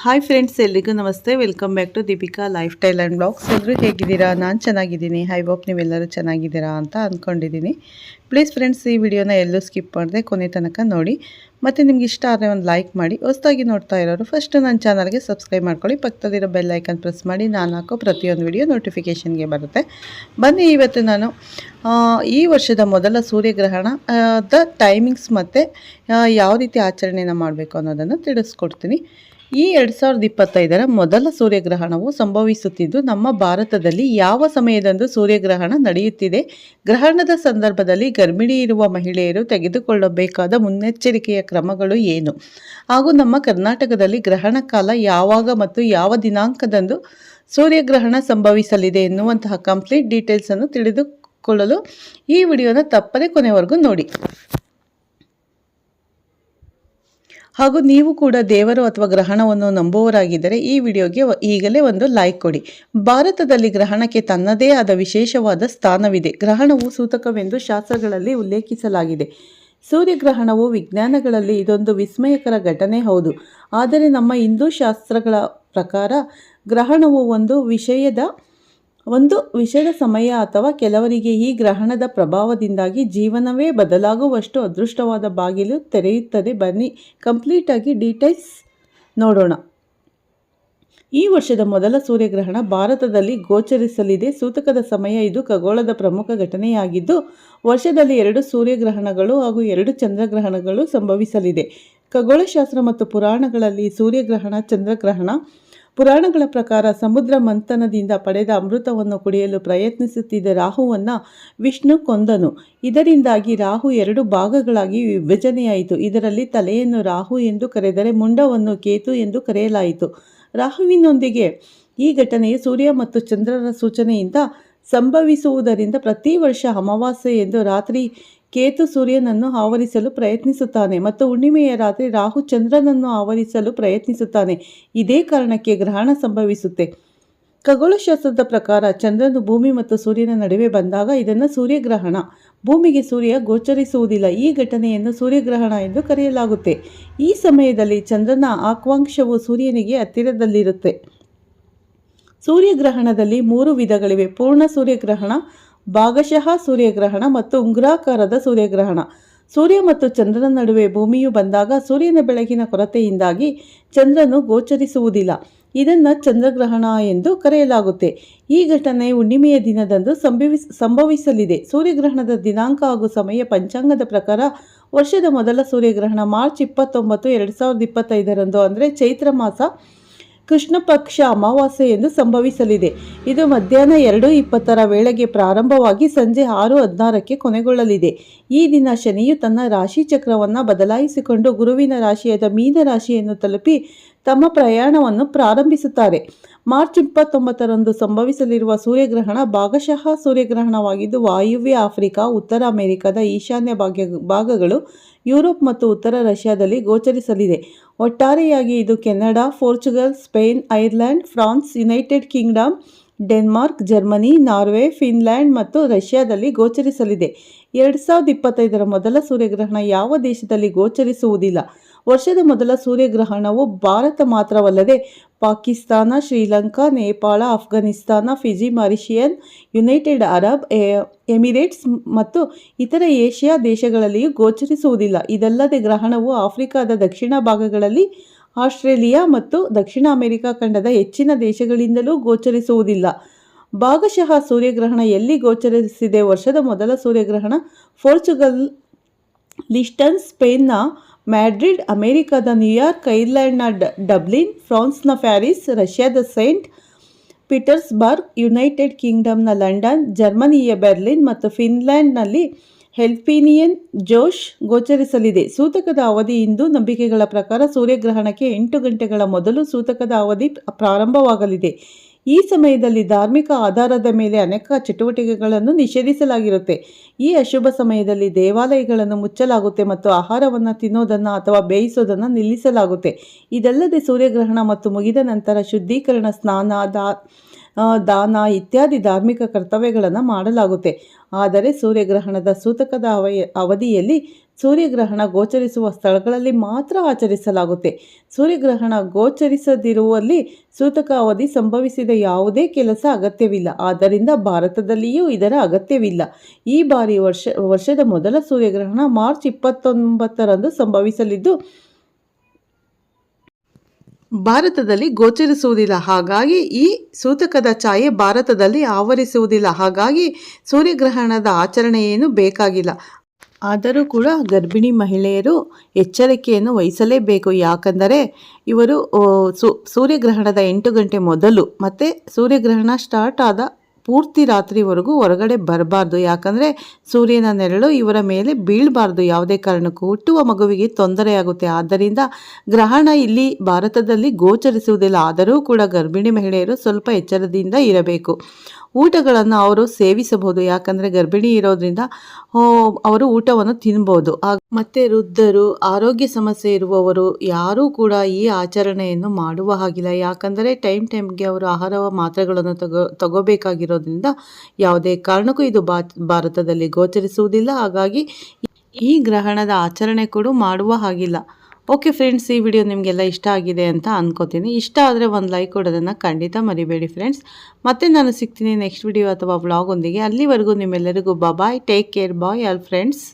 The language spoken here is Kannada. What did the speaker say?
ಹಾಯ್ ಫ್ರೆಂಡ್ಸ್ ಎಲ್ರಿಗೂ ನಮಸ್ತೆ. Welcome back to Deepika lifestyle and blogs ಎಲ್ಲರೂ ಹೇಗಿದ್ದೀರಾ? ನಾನು ಚೆನ್ನಾಗಿದ್ದೀನಿ. ಐ ಹೋಪ್ ನೀವೆಲ್ಲರೂ ಚೆನ್ನಾಗಿದ್ದೀರಾ ಅಂತ ಅಂದ್ಕೊಂಡಿದ್ದೀನಿ ಪ್ಲೀಸ್ ಫ್ರೆಂಡ್ಸ್ ಈ ವಿಡಿಯೋನ ಎಲ್ಲೂ ಸ್ಕಿಪ್ ಮಾಡಿದೆ ಕೊನೆ ತನಕ ನೋಡಿ. ಮತ್ತು ನಿಮ್ಗೆ ಇಷ್ಟ ಆದರೆ ಒಂದು ಲೈಕ್ ಮಾಡಿ. ಹೊಸ್ದಾಗಿ ನೋಡ್ತಾ ಇರೋರು ಫಸ್ಟ್ ನನ್ನ ಚಾನಲ್ಗೆ ಸಬ್ಸ್ಕ್ರೈಬ್ ಮಾಡ್ಕೊಳ್ಳಿ. ಪಕ್ಕದಲ್ಲಿರೋ ಬೆಲ್ ಐಕನ್ ಪ್ರೆಸ್ ಮಾಡಿ. ನಾನು ಹಾಕೋ ಪ್ರತಿಯೊಂದು ವಿಡಿಯೋ ನೋಟಿಫಿಕೇಷನ್ಗೆ ಬರುತ್ತೆ. ಬನ್ನಿ, ಇವತ್ತು ನಾನು ಈ ವರ್ಷದ ಮೊದಲ ಸೂರ್ಯಗ್ರಹಣ ದ ಟೈಮಿಂಗ್ಸ್ ಮತ್ತು ಯಾವ ರೀತಿ ಆಚರಣೆನ ಮಾಡಬೇಕು ಅನ್ನೋದನ್ನು ತಿಳಿಸ್ಕೊಡ್ತೀನಿ. ಈ ಎರಡು ಸಾವಿರದ ಇಪ್ಪತ್ತೈದರ ಮೊದಲ ಸೂರ್ಯಗ್ರಹಣವು ಸಂಭವಿಸುತ್ತಿದ್ದು, ನಮ್ಮ ಭಾರತದಲ್ಲಿ ಯಾವ ಸಮಯದಂದು ಸೂರ್ಯಗ್ರಹಣ ನಡೆಯುತ್ತಿದೆ? ಗ್ರಹಣದ ಸಂದರ್ಭದಲ್ಲಿ ಗರ್ಭಿಣಿ ಇರುವ ಮಹಿಳೆಯರು ತೆಗೆದುಕೊಳ್ಳಬೇಕಾದ ಮುನ್ನೆಚ್ಚರಿಕೆಯ ಕ್ರಮಗಳು ಏನು? ಹಾಗೂ ನಮ್ಮ ಕರ್ನಾಟಕದಲ್ಲಿ ಗ್ರಹಣ ಕಾಲ ಯಾವಾಗ ಮತ್ತು ಯಾವ ದಿನಾಂಕದಂದು ಸೂರ್ಯಗ್ರಹಣ ಸಂಭವಿಸಲಿದೆ ಎನ್ನುವಂತಹ ಕಂಪ್ಲೀಟ್ ಡೀಟೇಲ್ಸನ್ನು ತಿಳಿದುಕೊಳ್ಳಲು ಈ ವಿಡಿಯೋನ ತಪ್ಪದೆ ಕೊನೆವರೆಗೂ ನೋಡಿ. ಹಾಗೂ ನೀವು ಕೂಡ ದೇವರು ಅಥವಾ ಗ್ರಹಣವನ್ನು ನಂಬುವವರಾಗಿದ್ದರೆ ಈ ವಿಡಿಯೋಗೆ ಈಗಲೇ ಒಂದು ಲೈಕ್ ಕೊಡಿ. ಭಾರತದಲ್ಲಿ ಗ್ರಹಣಕ್ಕೆ ತನ್ನದೇ ಆದ ವಿಶೇಷವಾದ ಸ್ಥಾನವಿದೆ. ಗ್ರಹಣವು ಸೂತಕವೆಂದು ಶಾಸ್ತ್ರಗಳಲ್ಲಿ ಉಲ್ಲೇಖಿಸಲಾಗಿದೆ. ಸೂರ್ಯಗ್ರಹಣವು ವಿಜ್ಞಾನಗಳಲ್ಲಿ ಇದೊಂದು ವಿಸ್ಮಯಕರ ಘಟನೆ, ಹೌದು. ಆದರೆ ನಮ್ಮ ಹಿಂದೂ ಶಾಸ್ತ್ರಗಳ ಪ್ರಕಾರ ಗ್ರಹಣವು ಒಂದು ವಿಷಯದ ಒಂದು ವಿಷಯದ ಸಮಯ ಅಥವಾ ಕೆಲವರಿಗೆ ಈ ಗ್ರಹಣದ ಪ್ರಭಾವದಿಂದಾಗಿ ಜೀವನವೇ ಬದಲಾಗುವಷ್ಟು ಅದೃಷ್ಟವಾದ ಬಾಗಿಲು ತೆರೆಯುತ್ತದೆ. ಬನ್ನಿ ಕಂಪ್ಲೀಟಾಗಿ ಡೀಟೇಲ್ಸ್ ನೋಡೋಣ. ಈ ವರ್ಷದ ಮೊದಲ ಸೂರ್ಯಗ್ರಹಣ ಭಾರತದಲ್ಲಿ ಗೋಚರಿಸಲಿದೆ. ಸೂತಕದ ಸಮಯ ಇದು ಖಗೋಳದ ಪ್ರಮುಖ ಘಟನೆಯಾಗಿದ್ದು, ವರ್ಷದಲ್ಲಿ ಎರಡು ಸೂರ್ಯಗ್ರಹಣಗಳು ಹಾಗೂ ಎರಡು ಚಂದ್ರಗ್ರಹಣಗಳು ಸಂಭವಿಸಲಿದೆ. ಖಗೋಳಶಾಸ್ತ್ರ ಮತ್ತು ಪುರಾಣಗಳಲ್ಲಿ ಸೂರ್ಯಗ್ರಹಣ, ಚಂದ್ರಗ್ರಹಣ ಪುರಾಣಗಳ ಪ್ರಕಾರ ಸಮುದ್ರ ಮಂಥನದಿಂದ ಪಡೆದ ಅಮೃತವನ್ನು ಕುಡಿಯಲು ಪ್ರಯತ್ನಿಸುತ್ತಿದ್ದ ರಾಹುವನ್ನು ವಿಷ್ಣು ಕೊಂದನು. ಇದರಿಂದಾಗಿ ರಾಹು ಎರಡು ಭಾಗಗಳಾಗಿ ವಿಭಜನೆಯಾಯಿತು. ಇದರಲ್ಲಿ ತಲೆಯನ್ನು ರಾಹು ಎಂದು ಕರೆದರೆ ಮುಂಡವನ್ನು ಕೇತು ಎಂದು ಕರೆಯಲಾಯಿತು. ರಾಹುವಿನೊಂದಿಗೆ ಈ ಘಟನೆಯು ಸೂರ್ಯ ಮತ್ತು ಚಂದ್ರರ ಸೂಚನೆಯಿಂದ ಸಂಭವಿಸುವುದರಿಂದ ಪ್ರತಿ ವರ್ಷ ಅಮಾವಾಸ್ಯೆ ಎಂದು ರಾತ್ರಿ ಕೇತು ಸೂರ್ಯನನ್ನು ಆವರಿಸಲು ಪ್ರಯತ್ನಿಸುತ್ತಾನೆ ಮತ್ತು ಹುಣ್ಣಿಮೆಯ ರಾತ್ರಿ ರಾಹು ಚಂದ್ರನನ್ನು ಆವರಿಸಲು ಪ್ರಯತ್ನಿಸುತ್ತಾನೆ. ಇದೇ ಕಾರಣಕ್ಕೆ ಗ್ರಹಣ ಸಂಭವಿಸುತ್ತೆ. ಖಗೋಳಶಾಸ್ತ್ರದ ಪ್ರಕಾರ ಚಂದ್ರನು ಭೂಮಿ ಮತ್ತು ಸೂರ್ಯನ ನಡುವೆ ಬಂದಾಗ ಇದನ್ನು ಸೂರ್ಯಗ್ರಹಣ, ಭೂಮಿಗೆ ಸೂರ್ಯ ಗೋಚರಿಸುವುದಿಲ್ಲ. ಈ ಘಟನೆಯನ್ನು ಸೂರ್ಯಗ್ರಹಣ ಎಂದು ಕರೆಯಲಾಗುತ್ತೆ. ಈ ಸಮಯದಲ್ಲಿ ಚಂದ್ರನ ಆಕ್ವಾಂಶವು ಸೂರ್ಯನಿಗೆ ಹತ್ತಿರದಲ್ಲಿರುತ್ತೆ. ಸೂರ್ಯಗ್ರಹಣದಲ್ಲಿ ಮೂರು ವಿಧಗಳಿವೆ. ಪೂರ್ಣ ಸೂರ್ಯಗ್ರಹಣ, ಭಾಗಶಃ ಸೂರ್ಯಗ್ರಹಣ ಮತ್ತು ಉಂಗ್ರಾಕಾರದ ಸೂರ್ಯಗ್ರಹಣ. ಸೂರ್ಯ ಮತ್ತು ಚಂದ್ರನ ನಡುವೆ ಭೂಮಿಯು ಬಂದಾಗ ಸೂರ್ಯನ ಬೆಳಕಿನ ಕೊರತೆಯಿಂದಾಗಿ ಚಂದ್ರನು ಗೋಚರಿಸುವುದಿಲ್ಲ. ಇದನ್ನು ಚಂದ್ರಗ್ರಹಣ ಎಂದು ಕರೆಯಲಾಗುತ್ತೆ. ಈ ಘಟನೆ ಹುಣ್ಣಿಮೆಯ ದಿನದಂದು ಸಂಭವಿಸ್ ಸಂಭವಿಸಲಿದೆ. ಸೂರ್ಯಗ್ರಹಣದ ದಿನಾಂಕ ಹಾಗೂ ಸಮಯ ಪಂಚಾಂಗದ ಪ್ರಕಾರ ವರ್ಷದ ಮೊದಲ ಸೂರ್ಯಗ್ರಹಣ ಮಾರ್ಚ್ ಇಪ್ಪತ್ತೊಂಬತ್ತು, ಎರಡು ಸಾವಿರದ ಇಪ್ಪತ್ತೈದರಂದು, ಅಂದರೆ ಚೈತ್ರ ಮಾಸ ಕೃಷ್ಣ ಪಕ್ಷ ಅಮಾವಾಸ್ಯೆ ಎಂದು ಸಂಭವಿಸಲಿದೆ. ಇದು ಮಧ್ಯಾಹ್ನ ಎರಡು ಇಪ್ಪತ್ತರ ವೇಳೆಗೆ ಪ್ರಾರಂಭವಾಗಿ ಸಂಜೆ ಆರು ಹದಿನಾರಕ್ಕೆ ಕೊನೆಗೊಳ್ಳಲಿದೆ. ಈ ದಿನ ಶನಿಯು ತನ್ನ ರಾಶಿ ಚಕ್ರವನ್ನು ಬದಲಾಯಿಸಿಕೊಂಡು ಗುರುವಿನ ರಾಶಿಯಾದ ಮೀನ ರಾಶಿಯನ್ನು ತಲುಪಿ ತಮ್ಮ ಪ್ರಯಾಣವನ್ನು ಪ್ರಾರಂಭಿಸುತ್ತಾರೆ. ಮಾರ್ಚ್ ಇಪ್ಪತ್ತೊಂಬತ್ತರಂದು ಸಂಭವಿಸಲಿರುವ ಸೂರ್ಯಗ್ರಹಣ ಭಾಗಶಃ ಸೂರ್ಯಗ್ರಹಣವಾಗಿದ್ದು, ವಾಯುವ್ಯ ಆಫ್ರಿಕಾ, ಉತ್ತರ ಅಮೆರಿಕದ ಈಶಾನ್ಯ ಭಾಗ್ಯ, ಭಾಗಗಳು ಯುರೋಪ್ ಮತ್ತು ಉತ್ತರ ರಷ್ಯಾದಲ್ಲಿ ಗೋಚರಿಸಲಿದೆ. ಒಟ್ಟಾರೆಯಾಗಿ ಇದು Canada, Portugal, Spain, Ireland, France, United Kingdom Denmark, Germany, Norway, Finland ಮತ್ತು ರಷ್ಯಾದಲ್ಲಿ ಗೋಚರಿಸಲಿದೆ. ಎರಡು ಸಾವಿರದ ಇಪ್ಪತ್ತೈದರ ಮೊದಲ ಸೂರ್ಯಗ್ರಹಣ ಯಾವ ದೇಶದಲ್ಲಿ ಗೋಚರಿಸುವುದಿಲ್ಲ? ವರ್ಷದ ಮೊದಲ ಸೂರ್ಯಗ್ರಹಣವು ಭಾರತ ಮಾತ್ರವಲ್ಲದೆ Pakistan, Sri Lanka, Nepal Afghanistan Fiji, Mauritian, United Arab Emirates ಮತ್ತು ಇತರ ಏಷ್ಯಾ ದೇಶಗಳಲ್ಲಿಯೂ ಗೋಚರಿಸುವುದಿಲ್ಲ. ಇದಲ್ಲದೆ ಗ್ರಹಣವು ಆಫ್ರಿಕಾದ ದಕ್ಷಿಣ ಭಾಗಗಳಲ್ಲಿ ಆಸ್ಟ್ರೇಲಿಯಾ ಮತ್ತು ದಕ್ಷಿಣ ಅಮೆರಿಕ ಖಂಡದ ಹೆಚ್ಚಿನ ದೇಶಗಳಿಂದಲೂ ಗೋಚರಿಸುವುದಿಲ್ಲ. ಭಾಗಶಃ ಸೂರ್ಯಗ್ರಹಣ ಎಲ್ಲಿ ಗೋಚರಿಸಿದೆ? ವರ್ಷದ ಮೊದಲ ಸೂರ್ಯಗ್ರಹಣ ಪೋರ್ಚುಗಲ್, ಲಿಸ್ಟನ್, ಸ್ಪೇನ್ನ, ಮ್ಯಾಡ್ರಿಡ್, ಅಮೆರಿಕದ ನ್ಯೂಯಾರ್ಕ್, ಐರ್ಲೆಂಡ್ನ ಡಬ್ಲಿನ್, ಫ್ರಾನ್ಸ್ನ ಪ್ಯಾರಿಸ್, ರಷ್ಯಾದ ಸೈಂಟ್ ಪೀಟರ್ಸ್ಬರ್ಗ್, ಯುನೈಟೆಡ್ ಕಿಂಗ್ಡಮ್ನ ಲಂಡನ್, ಜರ್ಮನಿಯ ಬೆರ್ಲಿನ್ ಮತ್ತು ಫಿನ್ಲ್ಯಾಂಡ್ನಲ್ಲಿ ಹೆಲ್ಪಿನಿಯನ್ ಜೋಶ್ ಗೋಚರಿಸಲಿದೆ. ಸೂತಕದ ಅವಧಿ ಇಂದು ನಂಬಿಕೆಗಳ ಪ್ರಕಾರ ಸೂರ್ಯಗ್ರಹಣಕ್ಕೆ ಎಂಟು ಗಂಟೆಗಳ ಮೊದಲು ಸೂತಕದ ಅವಧಿ ಪ್ರಾರಂಭವಾಗಲಿದೆ. ಈ ಸಮಯದಲ್ಲಿ ಧಾರ್ಮಿಕ ಆಧಾರದ ಮೇಲೆ ಅನೇಕ ಚಟುವಟಿಕೆಗಳನ್ನು ನಿಷೇಧಿಸಲಾಗಿರುತ್ತೆ. ಈ ಅಶುಭ ಸಮಯದಲ್ಲಿ ದೇವಾಲಯಗಳನ್ನು ಮುಚ್ಚಲಾಗುತ್ತೆ ಮತ್ತು ಆಹಾರವನ್ನು ತಿನ್ನೋದನ್ನು ಅಥವಾ ಬೇಯಿಸೋದನ್ನು ನಿಲ್ಲಿಸಲಾಗುತ್ತೆ. ಇದಲ್ಲದೆ ಸೂರ್ಯಗ್ರಹಣ ಮತ್ತು ಮುಗಿದ ನಂತರ ಶುದ್ಧೀಕರಣ, ಸ್ನಾನ ದಾ ದಾನ ಇತ್ಯಾದಿ ಧಾರ್ಮಿಕ ಕರ್ತವ್ಯಗಳನ್ನು ಮಾಡಲಾಗುತ್ತೆ. ಆದರೆ ಸೂರ್ಯಗ್ರಹಣದ ಸೂತಕದ ಅವಧಿಯಲ್ಲಿ ಸೂರ್ಯಗ್ರಹಣ ಗೋಚರಿಸುವ ಸ್ಥಳಗಳಲ್ಲಿ ಮಾತ್ರ ಆಚರಿಸಲಾಗುತ್ತೆ. ಸೂರ್ಯಗ್ರಹಣ ಗೋಚರಿಸದಿರುವಲ್ಲಿ ಸೂತಕ ಅವಧಿ ಸಂಭವಿಸಿದ ಯಾವುದೇ ಕೆಲಸ ಅಗತ್ಯವಿಲ್ಲ. ಆದ್ದರಿಂದ ಭಾರತದಲ್ಲಿಯೂ ಇದರ ಅಗತ್ಯವಿಲ್ಲ. ಈ ಬಾರಿ ವರ್ಷ, ವರ್ಷದ ಮೊದಲ ಸೂರ್ಯಗ್ರಹಣ ಮಾರ್ಚ್ ಇಪ್ಪತ್ತೊಂಬತ್ತರಂದು ಸಂಭವಿಸಲಿದ್ದು ಭಾರತದಲ್ಲಿ ಗೋಚರಿಸುವುದಿಲ್ಲ. ಹಾಗಾಗಿ ಈ ಸೂತಕದ ಛಾಯೆ ಭಾರತದಲ್ಲಿ ಆವರಿಸುವುದಿಲ್ಲ. ಹಾಗಾಗಿ ಸೂರ್ಯಗ್ರಹಣದ ಆಚರಣೆ ಏನು ಬೇಕಾಗಿಲ್ಲ. ಆದರೂ ಕೂಡ ಗರ್ಭಿಣಿ ಮಹಿಳೆಯರು ಎಚ್ಚರಿಕೆಯನ್ನು ವಹಿಸಲೇಬೇಕು. ಯಾಕಂದರೆ ಇವರು ಸೂರ್ಯಗ್ರಹಣದ ಎಂಟು ಗಂಟೆ ಮೊದಲು ಮತ್ತು ಸೂರ್ಯಗ್ರಹಣ ಸ್ಟಾರ್ಟ್ ಆದ ಪೂರ್ತಿ ರಾತ್ರಿವರೆಗೂ ಹೊರಗಡೆ ಬರಬಾರ್ದು. ಯಾಕಂದರೆ ಸೂರ್ಯನ ನೆರಳು ಇವರ ಮೇಲೆ ಬೀಳಬಾರ್ದು. ಯಾವುದೇ ಕಾರಣಕ್ಕೂ ಹುಟ್ಟುವ ಮಗುವಿಗೆ ತೊಂದರೆಯಾಗುತ್ತೆ ಆದ್ದರಿಂದ ಗ್ರಹಣ ಇಲ್ಲಿ ಭಾರತದಲ್ಲಿ ಗೋಚರಿಸುವುದಿಲ್ಲ. ಆದರೂ ಕೂಡ ಗರ್ಭಿಣಿ ಮಹಿಳೆಯರು ಸ್ವಲ್ಪ ಎಚ್ಚರದಿಂದ ಇರಬೇಕು. ಊಟಗಳನ್ನು ಅವರು ಸೇವಿಸಬಹುದು. ಯಾಕಂದರೆ ಗರ್ಭಿಣಿ ಇರೋದ್ರಿಂದ ಅವರು ಊಟವನ್ನು ತಿನ್ಬೋದು. ಮತ್ತು ವೃದ್ಧರು, ಆರೋಗ್ಯ ಸಮಸ್ಯೆ ಇರುವವರು ಯಾರೂ ಕೂಡ ಈ ಆಚರಣೆಯನ್ನು ಮಾಡುವ ಹಾಗಿಲ್ಲ. ಯಾಕಂದರೆ ಟೈಮ್ ಟೈಮ್ಗೆ ಅವರು ಆಹಾರ ಮಾತ್ರೆಗಳನ್ನು ತಗೋ ತಗೋಬೇಕಾಗಿರೋದ್ರಿಂದ ಯಾವುದೇ ಕಾರಣಕ್ಕೂ ಇದು ಭಾರತದಲ್ಲಿ ಗೋಚರಿಸುವುದಿಲ್ಲ. ಹಾಗಾಗಿ ಈ ಗ್ರಹಣದ ಆಚರಣೆ ಕೂಡ ಮಾಡುವ ಹಾಗಿಲ್ಲ. ಓಕೆ ಫ್ರೆಂಡ್ಸ್ ಈ ವಿಡಿಯೋ ನಿಮಗೆಲ್ಲ ಇಷ್ಟ ಆಗಿದೆ ಅಂತ ಅನ್ಕೋತೀನಿ. ಇಷ್ಟ ಆದರೆ ಒಂದು ಲೈಕ್ ಕೊಡೋದನ್ನು ಖಂಡಿತ ಮರಿಬೇಡಿ ಫ್ರೆಂಡ್ಸ್ ಮತ್ತೆ ನಾನು ಸಿಗ್ತೀನಿ ನೆಕ್ಸ್ಟ್ ವಿಡಿಯೋ ಅಥವಾ ವ್ಲಾಗೊಂದಿಗೆ ಅಲ್ಲಿವರೆಗೂ ನಿಮ್ಮೆಲ್ಲರಿಗೂ bye take care bye all friends